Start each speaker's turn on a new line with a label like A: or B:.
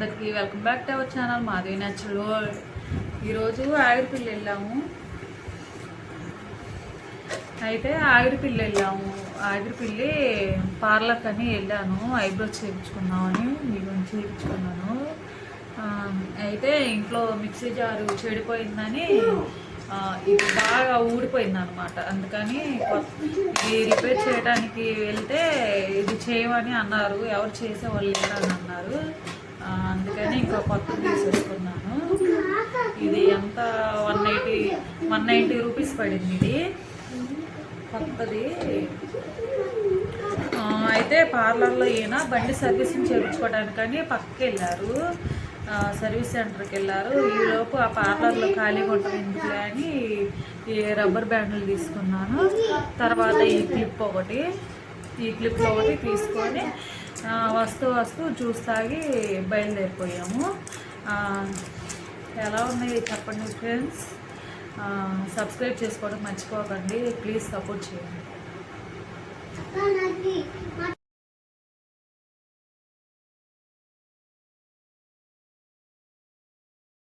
A: అందరికీ welcome back to our channel Madhavi natural world. ఈరోజు ఆగిరిపిల్లి వెళ్ళాము. అయితే ఆగిరిపిల్లి వెళ్ళాము. ఆగిరిపిల్లి పార్లర్ అని వెళ్ళాను. ఐబ్రోస్ చేయించుకున్నామని మీకు చేయించుకున్నాను. అయితే ఇంట్లో మిక్సీ జారు చెడిపోయిందని ఇది బాగా ఊడిపోయింది అనమాట అందుకని ఇది రిపేర్ చేయడానికి వెళ్తే ఇది చేయమని అన్నారు. ఎవరు చేసేవాళ్ళు లేరని అన్నారు. ఇంకా కొత్తది తీసేసుకున్నాను. ఇది ఎంత? One eighty one ninety rupees పడింది ఇది. కొత్తది. అయితే పార్లర్లో ఈయన బండి సర్వీసింగ్ చేయించుకోవడానికని పక్కకి వెళ్ళారు సర్వీస్ సెంటర్కి వెళ్ళారు. ఈలోపు ఆ పార్లర్లో ఖాళీగా ఉంటుంది అని ఈ రబ్బర్ బ్యాండ్లు తీసుకున్నాను. తర్వాత ఈ క్లిప్ ఒకటి. ఈ క్లిప్ ఒకటి తీసుకొని వస్తూ వస్తూ జ్యూస్ తాగి బయలుదేరిపోయాము. ఎలా ఉన్నాయి చెప్పండి ఫ్రెండ్స్? సబ్స్క్రైబ్ చేసుకోవడం మర్చిపోకండి. ప్లీజ్ సపోర్ట్ చేయండి.